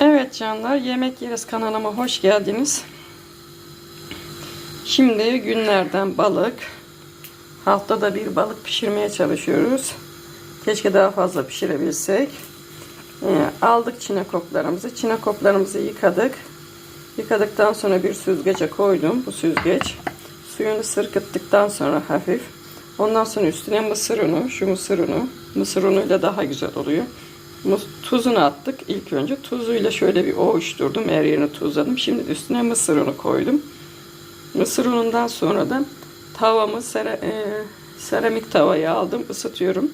Evet canlar, Yemek Yeriz kanalıma hoş geldiniz. Şimdi günlerden balık. Haftada bir balık pişirmeye çalışıyoruz. Keşke daha fazla pişirebilsek. Ee, aldık çinekoplarımızı. Çinekoplarımızı yıkadık. Yıkadıktan sonra bir süzgece koydum. Bu süzgeç. Suyunu sırkıttıktan sonra hafif. Ondan sonra üstüne mısır unu, şu mısır unu. Mısır unuyla daha güzel oluyor. Tuzunu attık ilk önce. Tuzuyla şöyle bir ovuşturdum. Her yerini tuzladım. Şimdi üstüne mısır unu koydum. Mısır unundan sonra da tavamı sera, e, seramik tavaya aldım. ısıtıyorum.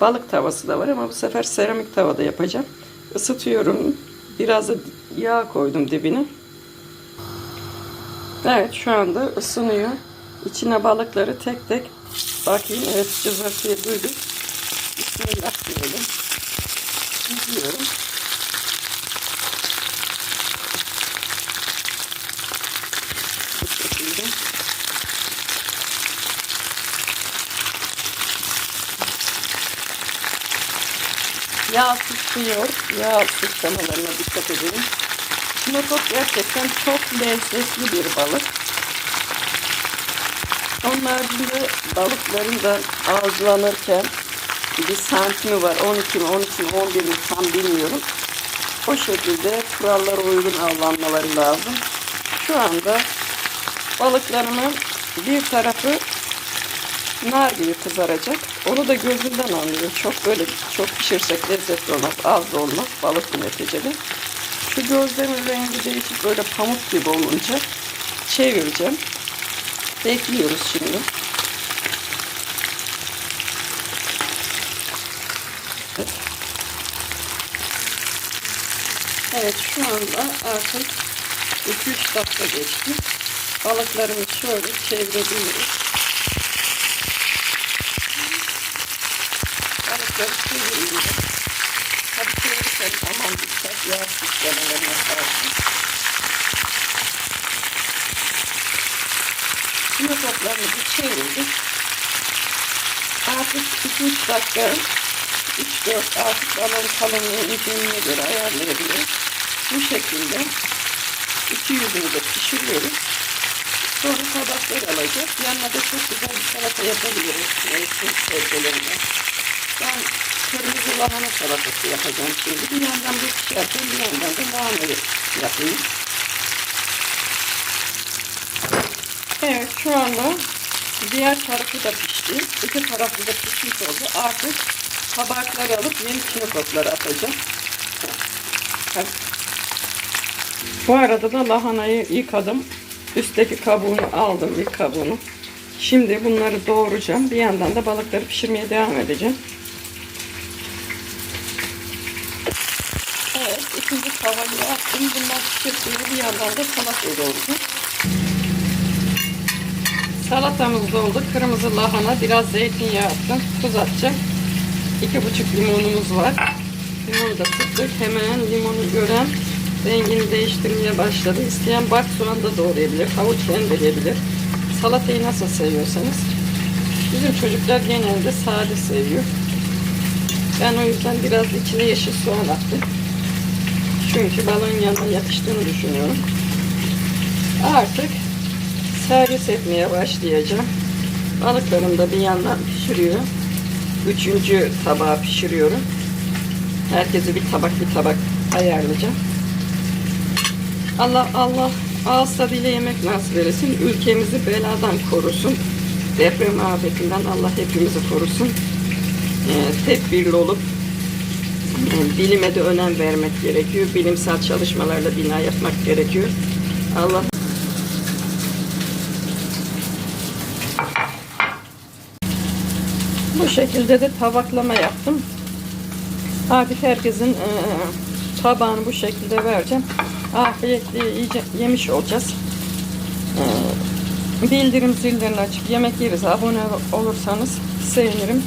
Balık tavası da var ama bu sefer seramik tavada yapacağım. Isıtıyorum. Biraz da yağ koydum dibine. Evet şu anda ısınıyor. İçine balıkları tek tek bakayım. Evet cızırtıyı duyduk. Bismillah diyelim. Diyorum. Bu şekilde. Yağ sıçrıyor. Yağ sıçramalarına dikkat edelim. Sinekop gerçekten çok lezzetli bir balık. Onun haricinde balıkların da ağızlanırken bir santimi var. 12 mi, 13 mi, 11 mi tam bilmiyorum. O şekilde kurallara uygun avlanmaları lazım. Şu anda balıklarımın bir tarafı nar gibi kızaracak. Onu da gözünden anlıyor. Çok böyle çok pişirsek lezzetli olmaz. Az da olmaz. Balık neticede. Şu gözlerin rengi değişik böyle pamuk gibi olunca çevireceğim. Bekliyoruz şimdi. Evet. Evet şu anda artık 2-3 dakika geçti. Balıklarımı şöyle çevirebiliriz. Balıkları çevirince Tabii çevirirken aman dikkat yağ sıçramalarına karşı. Şimdi toplarımızı çevirdik. Artık 2-3 dakika 3-4 artık balon kalınlığı inceliğine göre ayarlayabiliriz. Bu şekilde iki yüzünü de pişiriyoruz. Sonra tabakları alacağız. Yanına da çok güzel bir salata yapabiliriz. Mevsim sebzelerinden. Ben kırmızı lahana salatası yapacağım şimdi. Bir yandan bu pişerken bir yandan da lahana yapayım. Evet şu anda diğer tarafı da pişti. İki tarafı da pişmiş oldu. Artık tabakları alıp yeni çinekopları atacağım. Evet. Bu arada da lahanayı yıkadım. Üstteki kabuğunu aldım ilk kabuğunu. Şimdi bunları doğrayacağım. Bir yandan da balıkları pişirmeye devam edeceğim. Evet, ikinci tavayı attım. Bunlar pişirsin. Bir yandan da salatayı doğrayacağım. Salatamız da oldu. Kırmızı lahana, biraz zeytinyağı attım. Tuz atacağım. İki buçuk limonumuz var. Limonu da sıktık. Hemen limonu gören rengini değiştirmeye başladı. İsteyen bak soğan da doğrayabilir. Havuç rendeleyebilir. Salatayı nasıl seviyorsanız. Bizim çocuklar genelde sade seviyor. Ben o yüzden biraz içine yeşil soğan attım. Çünkü balon yanına yakıştığını düşünüyorum. Artık servis etmeye başlayacağım. Balıklarım da bir yandan pişiriyor. Üçüncü tabağı pişiriyorum. Herkese bir tabak bir tabak ayarlayacağım. Allah Allah ağız tadıyla yemek nasip eylesin. Ülkemizi beladan korusun. Deprem afetinden Allah hepimizi korusun. Ee, tedbirli olup e, bilime de önem vermek gerekiyor. Bilimsel çalışmalarla bina yapmak gerekiyor. Allah Bu şekilde de tabaklama yaptım. Artık herkesin e, tabağını bu şekilde vereceğim. Afiyetle iyice yemiş olacağız. E, bildirim zillerini açıp yemek yeriz. Abone olursanız sevinirim.